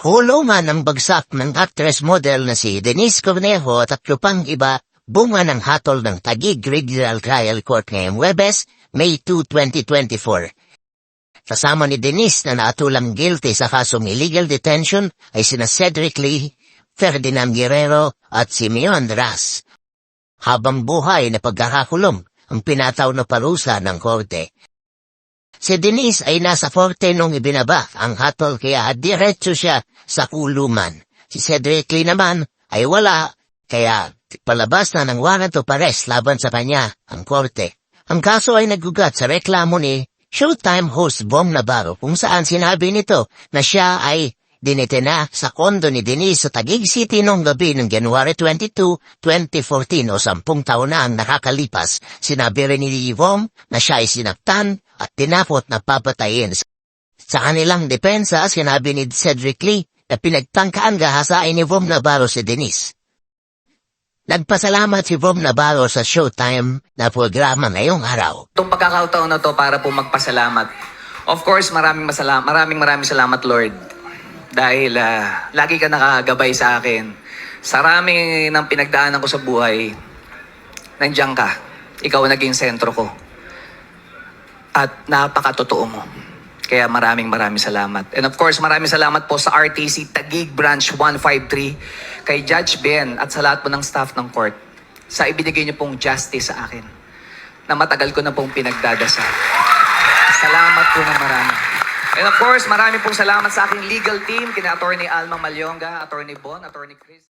Kulungan ang bagsak ng actress model na si Denise Cornejo at tatlo pang iba bunga ng hatol ng Taguig Regional Trial Court ngayong Webes, May 2, 2024. Kasama ni Denise na naatulang guilty sa kasong illegal detention ay sina Cedric Lee, Ferdinand Guerrero at Simeon Ras. Habang buhay na pagkakakulong ang pinataw na parusa ng korte. Si Denise ay nasa forte nung ibinaba ang hatol kaya diretso siya sa kulungan. Si Cedric Lee naman ay wala kaya palabas na ng warrant of arrest laban sa kanya ang korte. Ang kaso ay nagugat sa reklamo ni Showtime host Bong Navarro kung saan sinabi nito na siya ay dinetena sa kondo ni Denise sa Taguig City noong gabi ng January 22, 2014 o sampung taon na ang nakakalipas. Sinabi rin ni Vom na siya ay sinaktan at tinapot na papatayin. Sa kanilang depensa, sinabi ni Cedric Lee na pinagtangkaan gahasain ni Vom Navarro si Denise. Nagpasalamat si Vom Navarro sa Showtime na programa ngayong araw. Itong pagkakataon na to para po magpasalamat. Of course, maraming masalamat, maraming maraming salamat Lord. Dahil ah, lagi ka nakagabay sa akin. Sa rami ng pinagdaanan ko sa buhay, nandiyan ka. Ikaw ang naging sentro ko. At napakatotoo mo. Kaya maraming maraming salamat. And of course, maraming salamat po sa RTC Taguig Branch 153, kay Judge Ben at sa lahat po ng staff ng court sa ibinigay niyo pong justice sa akin na matagal ko na pong pinagdadasal. Salamat po ng marami. And of course, marami pong salamat sa aking legal team, kina Attorney Alma Malyonga, Attorney Bon, Attorney Chris.